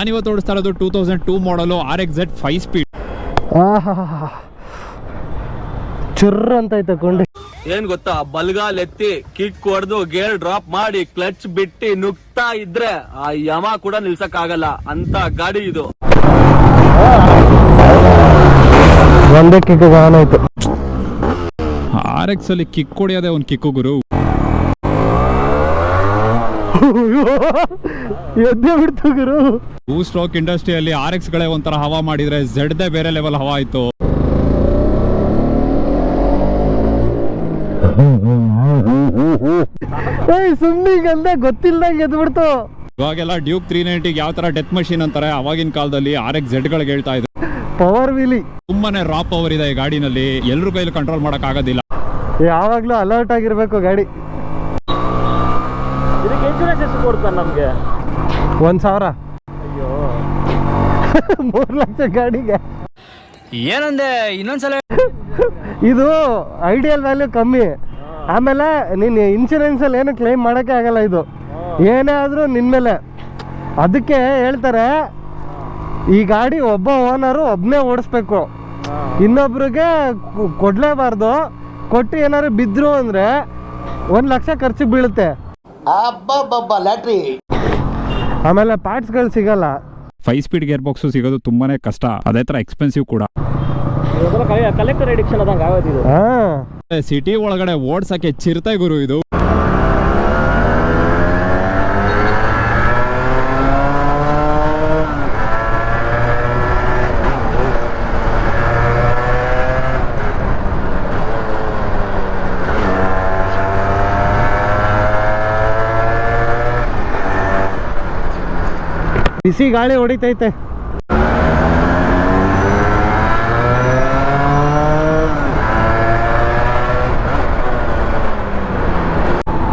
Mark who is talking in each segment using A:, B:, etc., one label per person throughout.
A: ನಾನಿವತ್ತು ಓಡಿಸ್ತಾ ಇರೋದು two thousand two model R X Z five speed
B: ಆಹಾ ಚುರ್ರ ಅಂತ ತಗೊಂಡು
C: ಏನ್ ಗೊತ್ತಾ? ಬಲ್ಗಾಲ್ ಎತ್ತಿ ಕಿಕ್ ಹೊಡೆದು ಗೇರ್ ಡ್ರಾಪ್ ಮಾಡಿ ಕ್ಲಚ್ ಬಿಟ್ಟಿ ನುಗ್ತಾ ಇದ್ರೆ ಆ ಯಮ ಕೂಡ ನಿಲ್ಸಕ್ ಆಗಲ್ಲ ಅಂತ ಗಾಡಿ ಇದು.
B: ಒಂದೇ ಕಿಕ್ ಆನ್ ಆಯ್ತು.
A: ಆರ್ ಎಕ್ಸ್ ಅಲ್ಲಿ ಕಿಕ್ ಹೊಡೆಯೋದೇ ಒಂದು ಕಿಕ್ಕು ಗುರು.
B: ಎದ್ದೆ ಬಿಡ್ತು ಗುರು.
A: ಟೂ ಸ್ಟ್ರೋಕ್ ಇಂಡಸ್ಟ್ರಿಯಲ್ಲಿ ಆರ್ ಎಕ್ಸ್ ಗಳೇ ಒಂಥರ ಹವಾ ಮಾಡಿದ್ರೆ ಝೆಡ್ದೇ ಬೇರೆ ಲೆವೆಲ್ ಹವಾ ಆಯ್ತು.
B: ಏಯ್ ಸುಮ್ಮನೆ ಗೊತ್ತಿಲ್ದಂಗೆ ಎದ್ದು ಬಿಡ್ತು
A: ಇವಾಗೆಲ್ಲ ಡ್ಯೂಕ್ ತ್ರೀ ನೈಂಟಿಗೆ ಯಾವ ತರ ಡೆತ್ ಮಷೀನ್ ಅಂತಾರೆ ಅವಾಗಿನ ಕಾಲದಲ್ಲಿ ಆರ್ ಎಕ್ಸ್ ಝೆಡ್ ಗಳಿಗೆ ಹೇಳ್ತಾ ಇದ್ರು.
B: ಪವರ್ ವೀಲಿ
A: ತುಂಬಾನೇ ರಾ ಪವರ್ ಇದೆ ಈ ಗಾಡಿನಲ್ಲಿ ಎಲ್ರ ಕೈಲಿ ಕಂಟ್ರೋಲ್ ಮಾಡಕ್ ಆಗೋದಿಲ್ಲ.
B: ಯಾವಾಗ್ಲೂ ಅಲರ್ಟ್ ಆಗಿರ್ಬೇಕು ಗಾಡಿ.
C: ಇದಕ್ಕೆ ಇನ್ಶೂರೆನ್ಸ್ ಎಷ್ಟು ಕೊಡ್ತಾನೆ ನಮಗೆ.
B: ಒಂದು ಸಾವಿರ?
C: ಅಯ್ಯೋ.
B: ಮೂರು ಲಕ್ಷ ಗಾಡಿಗೆ.
C: ಏನಂದೆ ಇನ್ನೊಂದ್ಸಲ
B: ಇದು ಐಡಿಯಲ್ ವ್ಯಾಲ್ಯೂ ಕಮ್ಮಿ. ಆಮೇಲೆ ನೀನು ಇನ್ಶೂರೆನ್ಸ್ ಅಲ್ಲಿ ಏನು ಕ್ಲೈಮ್ ಮಾಡೋಕ್ಕೆ ಆಗಲ್ಲ ಇದು. ಏನೇ ಆದರೂ ನಿನ್ನ ಮೇಲೆ. ಅದಕ್ಕೆ ಹೇಳ್ತಾರೆ ಈ ಗಾಡಿ ಒಬ್ಬ ಓನರು ಒಬ್ಬನೇ ಓಡಿಸ್ಬೇಕು. ಇನ್ನೊಬ್ರಿಗೆ ಕೊಡಲೇಬಾರ್ದು ಕೊಡ್ಲೇಬಾರ್ದು. ಕೊಟ್ಟು ಏನಾದ್ರು ಬಿದ್ರು ಅಂದರೆ ಒಂದು ಲಕ್ಷ ಖರ್ಚು ಬೀಳುತ್ತೆ.
D: ಅಬ್ಬಬ್ಬಬ್ಬ
B: ಪಾರ್ಟ್ಸ್ಗಳು ಪಾರ್ಟ್ಸ್ಗಳು ಸಿಗಲ್ಲ.
A: ಫೈವ್ ಸ್ಪೀಡ್ ಗೇರ್ ಬಾಕ್ಸ್ ಸಿಗೋದು ತುಂಬಾನೇ ಕಷ್ಟ. ಅದೇ ತರ ಎಕ್ಸ್ಪೆನ್ಸಿವ್ ಕೂಡ.
C: ಕಲೆಕ್ಟರ್ ಎಡಿಕ್ಷನ್ ಆದಂಗೆ ಆಗೋದಿದು
A: ಸಿಟಿ ಒಳಗಡೆ ಓಡ್ಸಕ್ಕೆ ಚಿರತೆ ಗುರು ಇದು.
B: ಬಿಸಿ ಗಾಳಿ ಹೊಡಿತೈತೆ.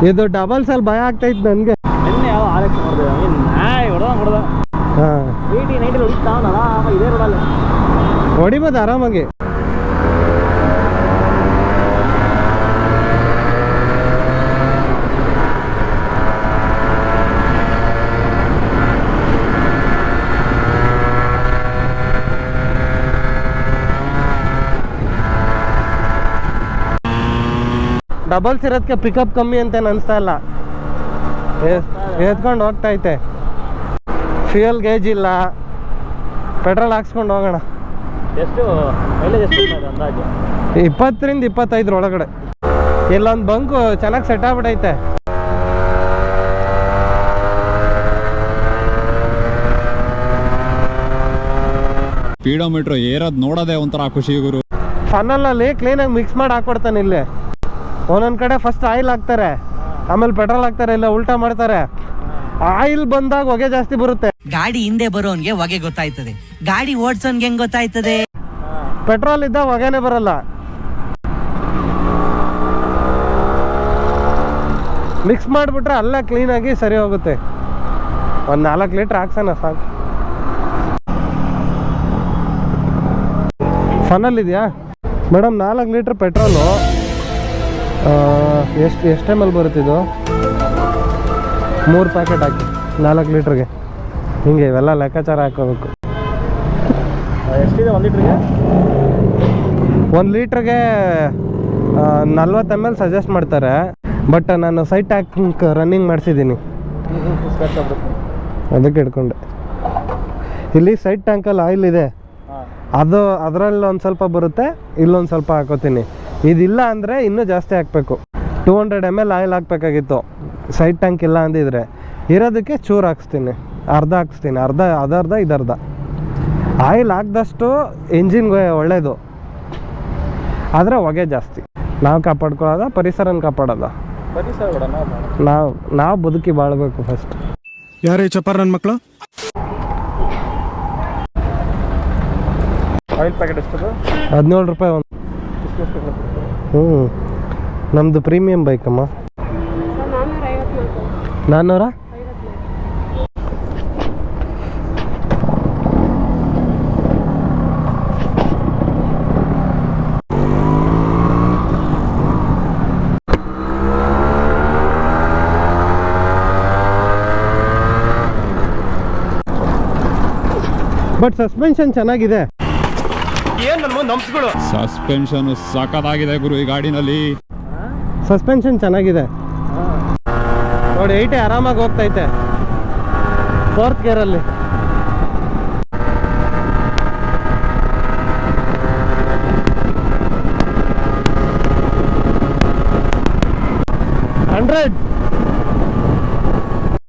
B: ಇದು ಡಬಲ್ಸ್ ಅಲ್ಲಿ ಭಯ ಆಗ್ತೈತೆ ನನಗೆ.
C: ಹೊಡಿಬೋದು ಯಾವ ಆರ್ ಎಕ್ಸ್ ಮಾಡಿದೆ ನಾಯ್ ಹೊಡೆದ ಹೊಡೆದ
B: ಹಾಂ
C: ಏಯ್ಟಿ ನೈಂಟಿ ಹೊಡಿತಾ ಆರಾಮ ಇದೇ ರೋಡಲ್ಲಿ
B: ಹೊಡಿಬೋದು ಆರಾಮಾಗಿ ಡಬಲ್ಸ್ ಇರೋದಕ್ಕೆ ಪಿಕಪ್ ಕಮ್ಮಿ ಅಂತ ಅನಿಸ್ತಾ ಇಲ್ಲ. ಎತ್ಕೊಂಡು ಹೋಗ್ತಾ ಐತೆ ಫ್ಯೂಯಲ್ ಗೇಜ್ ಇಲ್ಲ. ಪೆಟ್ರೋಲ್ ಹಾಕ್ಸ್ಕೊಂಡು ಹೋಗೋಣ.
C: ಎಷ್ಟು ಅಂದಾಜು?
B: ಇಪ್ಪತ್ತರಿಂದ ಇಪ್ಪತ್ತೈದರ ಒಳಗಡೆ. ಇಲ್ಲೊಂದು ಬಂಕು ಚೆನ್ನಾಗಿ ಸೆಟ್ ಆಗ್ಬಿಟ್ಟೈತೆ
A: ಸ್ಪೀಡೋಮೀಟ್ರ್ ಏರೋದ್ ನೋಡೋದೇ ಒಂಥರ ಖುಷಿ ಗುರು.
B: ಫನ್ನಲಲ್ಲಿ ಕ್ಲೀನಾಗಿ ಮಿಕ್ಸ್ ಮಾಡಿ ಹಾಕೊಡ್ತಾನೆ ಇಲ್ಲಿ. ಒಂದೊಂದು ಕಡೆ ಫಸ್ಟ್ ಆಯಿಲ್ ಹಾಕ್ತಾರೆ. ಆಮೇಲೆ ಪೆಟ್ರೋಲ್ ಹಾಕ್ತಾರೆ ಇಲ್ಲ ಉಲ್ಟಾ ಮಾಡ್ತಾರೆ. ಆಯಿಲ್ ಬಂದಾಗ ಹೊಗೆ ಜಾಸ್ತಿ ಬರುತ್ತೆ.
E: ಗಾಡಿ ಹಿಂದೆ ಬರೋನ್ಗೆ ಹೊಗೆ ಗೊತ್ತಾಯ್ತದೆ. ಗಾಡಿ ಓಡ್ಸೋನ್ಗೆ ಹೆಂಗ್ ಗೊತ್ತಾಯ್ತದೆ?
B: ಪೆಟ್ರೋಲ್ ಇದ್ದ ಹೊಗೆನೆ ಬರಲ್ಲ. ಮಿಕ್ಸ್ ಮಾಡಿಬಿಟ್ರೆ ಅಲ್ಲೇ ಕ್ಲೀನಾಗಿ ಸರಿ ಹೋಗುತ್ತೆ. ಒಂದು ನಾಲ್ಕು ಲೀಟ್ರ್ ಹಾಕ್ಸೋಣ ಸಾಕು. ಫನಲ್ ಇದೆಯಾ? ಮೇಡಮ್ ನಾಲ್ಕು ಲೀಟ್ರ್ ಪೆಟ್ರೋಲು ಎಷ್ಟು ಎಷ್ಟು ಟೈಮಲ್ಲಿ ಎಲ್ ಬರುತ್ತೆ ಇದು? ಮೂರು ಪ್ಯಾಕೆಟ್ ಹಾಕಿ ನಾಲ್ಕು ಲೀಟ್ರಿಗೆ. ಹಿಂಗೆ ಇವೆಲ್ಲ ಲೆಕ್ಕಾಚಾರ ಹಾಕೋಬೇಕು
C: ಎಷ್ಟಿದೆ ಒಂದು ಲೀಟ್ರಿಗೆ?
B: ಒಂದು ಲೀಟ್ರಿಗೆ ನಲ್ವತ್ತು ಎಂ ಎಲ್ ಸಜೆಸ್ಟ್ ಮಾಡ್ತಾರೆ. ಬಟ್ ನಾನು ಸೈಟ್ ಟ್ಯಾಂಕ್ ರನ್ನಿಂಗ್ ಮಾಡಿಸಿದ್ದೀನಿ. ಅದಕ್ಕೆ ಇಟ್ಕೊಂಡೆ. ಇಲ್ಲಿ ಸೈಡ್ ಟ್ಯಾಂಕಲ್ಲಿ ಆಯಿಲ್ ಇದೆ. ಅದು ಅದರಲ್ಲಿ ಒಂದು ಸ್ವಲ್ಪ ಬರುತ್ತೆ ಇಲ್ಲೊಂದು ಸ್ವಲ್ಪ ಹಾಕೋತೀನಿ. ಇದಿಲ್ಲ ಅಂದರೆ ಇನ್ನೂ ಜಾಸ್ತಿ ಹಾಕಬೇಕು. Two hundred M L oil ಹಾಕ್ಬೇಕಾಗಿತ್ತು. Side tank ಇಲ್ಲ ಅಂದಿದ್ರೆ. ಇರೋದಕ್ಕೆ ಚೂರು ಹಾಕ್ಸ್ತೀನಿ. ಅರ್ಧ ಹಾಕ್ಸ್ತೀನಿ. ಅರ್ಧ ಅದರ್ಧ ಇದರ್ಧ. ಆಯಿಲ್ ಹಾಕ್ದಷ್ಟು ಇಂಜಿನ್ಗೆ ಒಳ್ಳೆಯದು ಆದರೆ ಹೊಗೆ ಜಾಸ್ತಿ. ನಾವು ಕಾಪಾಡ್ಕೊಳ್ಳೋದ ಪರಿಸರನ ಕಾಪಾಡೋದ. ನಾವು ನಾವು ಬದುಕಿ ಬಾಳ್ಬೇಕು ಫಸ್ಟ್
F: ಯಾರು ಚಪ್ಪರ್ ನನ್ನ ಮಕ್ಕಳು
C: ಆಯಿಲ್ ಪ್ಯಾಕೆಟ್ ಎಷ್ಟು
B: ಹದಿನೇಳು ರೂಪಾಯಿ ಒಂದು ಹ್ಞೂ. ನಮ್ಮದು ಪ್ರೀಮಿಯಂ ಬೈಕಮ್ಮ. ನಾನ್ನೂರ? ಬಟ್ ಸಸ್ಪೆನ್ಷನ್ ಚೆನ್ನಾಗಿದೆ.
A: ಸಸ್ಪೆನ್ಷನ್ ಸಖತ್ತಾಗಿದೆ ಗುರು ಈ ಗಾಡಿನಲ್ಲಿ.
B: ಸಸ್ಪೆನ್ಷನ್ ಚೆನ್ನಾಗಿದೆ. ನೋಡಿ ಏಟೇ ಆರಾಮಾಗಿ ಹೋಗ್ತೈತೆ. Fourth ಗೇರಲ್ಲಿ hundred